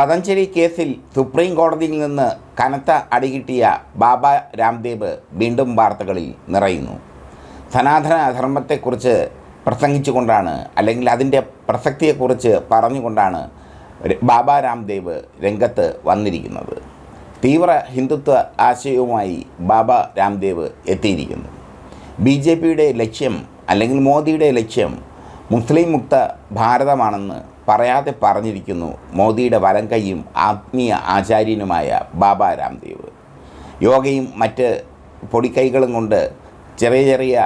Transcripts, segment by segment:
പതഞ്ജലി കേസിൽ സുപ്രീം കോടതിയിൽ നിന്ന് കനത്ത അടികിട്ടിയ ബാബ രാംദേവ് വീണ്ടും വാർത്തകളിൽ നിറയുന്നു. സനാതന ധർമ്മത്തെക്കുറിച്ച് പ്രസംഗിച്ചുകൊണ്ടാണ് അല്ലെങ്കിൽ അതിന്റെ പ്രസക്തിയെക്കുറിച്ച് പറഞ്ഞുകൊണ്ടാണ് ബാബ രാംദേവ് രംഗത്ത് വന്നിരിക്കുന്നത്. തീവ്ര ഹിന്ദുത്വ ആശയവുമായി ബാബ രാംദേവ് എത്തിയിരിക്കുന്നു. ബി ജെ പിയുടെ ലക്ഷ്യം അല്ലെങ്കിൽ മോദിയുടെ ലക്ഷ്യം മുസ്ലിം മുക്ത ഭാരതമാണെന്ന് പറയാതെ പറഞ്ഞിരിക്കുന്നു മോദിയുടെ വലം കൈയും ആത്മീയ ആചാര്യനുമായ ബാബ രാംദേവ്. യോഗയും മറ്റ് പൊടിക്കൈകളും കൊണ്ട് ചെറിയ ചെറിയ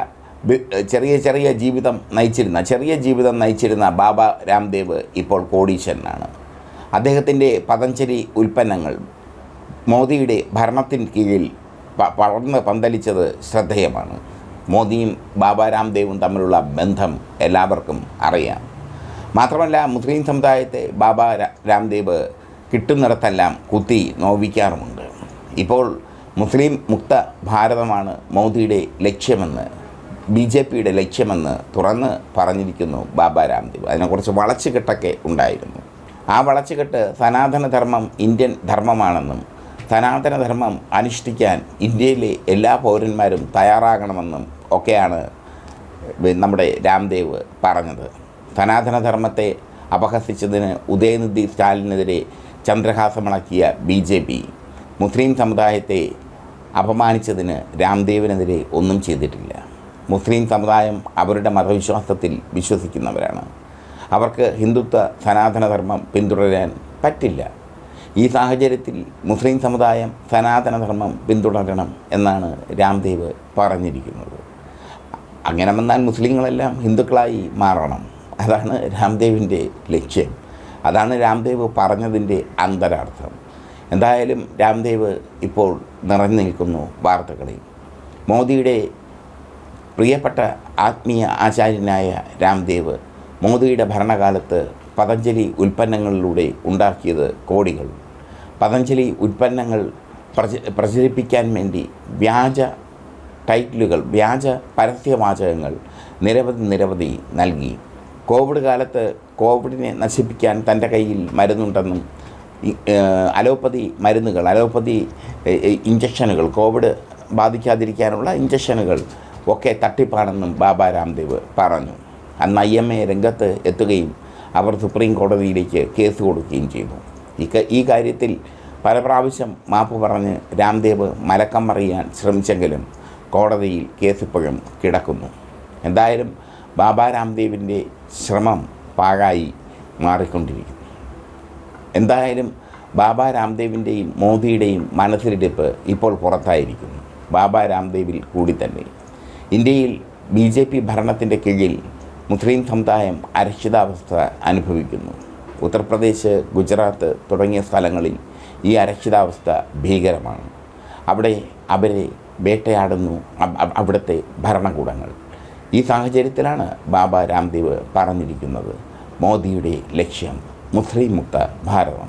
ചെറിയ ചെറിയ ജീവിതം നയിച്ചിരുന്ന ചെറിയ ജീവിതം നയിച്ചിരുന്ന ബാബ രാംദേവ് ഇപ്പോൾ കോടീശ്വരനാണ്. അദ്ദേഹത്തിന്റെ പതഞ്ജലി ഉൽപ്പന്നങ്ങൾ മോദിയുടെ ഭരണത്തിന് കീഴിൽ പടർന്ന് പന്തലിച്ചത് ശ്രദ്ധേയമാണ്. മോദിയും ബാബ രാംദേവും തമ്മിലുള്ള ബന്ധം എല്ലാവർക്കും അറിയാം. മാത്രമല്ല മുസ്ലിം സമുദായത്തെ ബാബ രാംദേവ് കിട്ടുന്നിടത്തെല്ലാം കുത്തി നോവിക്കാറുമുണ്ട്. ഇപ്പോൾ മുസ്ലിം മുക്ത ഭാരതമാണ് മോദിയുടെ ലക്ഷ്യമെന്ന് ബി ജെ പിയുടെ ലക്ഷ്യമെന്ന് തുറന്ന് പറഞ്ഞിരിക്കുന്നു ബാബ രാംദേവ്. അതിനെക്കുറിച്ച് വളച്ചുകെട്ടൊക്കെ ഉണ്ടായിരുന്നു. ആ വളച്ചുകെട്ട് സനാതനധർമ്മം ഇന്ത്യൻ ധർമ്മമാണെന്നും സനാതനധർമ്മം അനുഷ്ഠിക്കാൻ ഇന്ത്യയിലെ എല്ലാ പൗരന്മാരും തയ്യാറാകണമെന്നും ഒക്കെയാണ് നമ്മുടെ രാംദേവ് പറഞ്ഞത്. സനാതനധർമ്മത്തെ അപഹസിച്ചതിന് ഉദയനിധി സ്റ്റാലിനെതിരെ ചന്ദ്രഹാസമിളക്കിയ ബി ജെ പി. മുസ്ലിം സമുദായത്തെ അപമാനിച്ചതിന് രാംദേവിനെതിരെ ഒന്നും ചെയ്തിട്ടില്ല. മുസ്ലിം സമുദായം അവരുടെ മതവിശ്വാസത്തിൽ വിശ്വസിക്കുന്നവരാണ്. അവർക്ക് ഹിന്ദുത്വ സനാതനധർമ്മം പിന്തുടരാൻ പറ്റില്ല. ഈ സാഹചര്യത്തിൽ മുസ്ലിം സമുദായം സനാതനധർമ്മം പിന്തുടരണം എന്നാണ് രാംദേവ് പറഞ്ഞിരിക്കുന്നത്. അങ്ങനെ വന്നാൽ മുസ്ലിങ്ങളെല്ലാം ഹിന്ദുക്കളായി മാറണം. അതാണ് രാംദേവിന്റെ ലക്ഷ്യം. അതാണ് രാംദേവ് പറഞ്ഞതിന്റെ അന്തരാർത്ഥം. എന്തായാലും രാംദേവ് ഇപ്പോൾ നിറഞ്ഞു നിൽക്കുന്നു വാർത്തകളിൽ. മോദിയുടെ പ്രിയപ്പെട്ട ആത്മീയ ആചാര്യനായ രാംദേവ് മോദിയുടെ ഭരണകാലത്ത് പതഞ്ജലി ഉൽപ്പന്നങ്ങളിലൂടെ ഉണ്ടാക്കിയത് കോടികൾ. പതഞ്ജലി ഉൽപ്പന്നങ്ങൾ പ്രച പ്രചരിപ്പിക്കാൻ വേണ്ടി വ്യാജ ടൈറ്റിലുകൾ വ്യാജ പരസ്യവാചകങ്ങൾ നിരവധി നിരവധി നൽകി. കോവിഡ് കാലത്ത് കോവിഡിനെ നശിപ്പിക്കാൻ തന്റെ കയ്യിൽ മരുന്നുണ്ടെന്നും അലോപ്പതി മരുന്നുകൾ അലോപ്പതി ഇഞ്ചക്ഷനുകൾ കോവിഡ് ബാധിക്കാതിരിക്കാനുള്ള ഇഞ്ചക്ഷനുകൾ ഒക്കെ തട്ടിപ്പാണെന്നും ബാബ രാംദേവ് പറഞ്ഞു. അന്ന് ഐ എം എ രംഗത്ത് എത്തുകയും അവർ സുപ്രീം കോടതിയിലേക്ക് കേസ് കൊടുക്കുകയും ചെയ്തു. ഈ കാര്യത്തിൽ പല പ്രാവശ്യം മാപ്പ് പറഞ്ഞ് രാംദേവ് മലക്കം മറിയാൻ ശ്രമിച്ചെങ്കിലും കോടതിയിൽ കേസ് ഇപ്പോഴും കിടക്കുന്നു. എന്തായാലും ബാബ രാംദേവിന്റെ ശ്രമം പാഴായി മാറിക്കൊണ്ടിരിക്കുന്നു. എന്തായാലും ബാബാ രാംദേവിന്റെയും മോദിയുടെയും മനസ്സിലിടിപ്പ് ഇപ്പോൾ പുറത്തായിരിക്കുന്നു. ബാബാ രാംദേവിൽ കൂടി തന്നെ. ഇന്ത്യയിൽ ബി ജെ പി ഭരണത്തിന്റെ കീഴിൽ മുസ്ലിം സമുദായം അരക്ഷിതാവസ്ഥ അനുഭവിക്കുന്നു. ഉത്തർപ്രദേശ് ഗുജറാത്ത് തുടങ്ങിയ സ്ഥലങ്ങളിൽ ഈ അരക്ഷിതാവസ്ഥ ഭീകരമാണ്. അവിടെ അവരെ വേട്ടയാടുന്നു അവിടുത്തെ ഭരണകൂടങ്ങൾ. ഈ സാഹചര്യത്തിലാണ് ബാബ രാംദേവ് പറഞ്ഞിരിക്കുന്നത്. മോദിയുടെ ലക്ഷ്യം മുസ്ലിം മുക്ത ഭാരതം.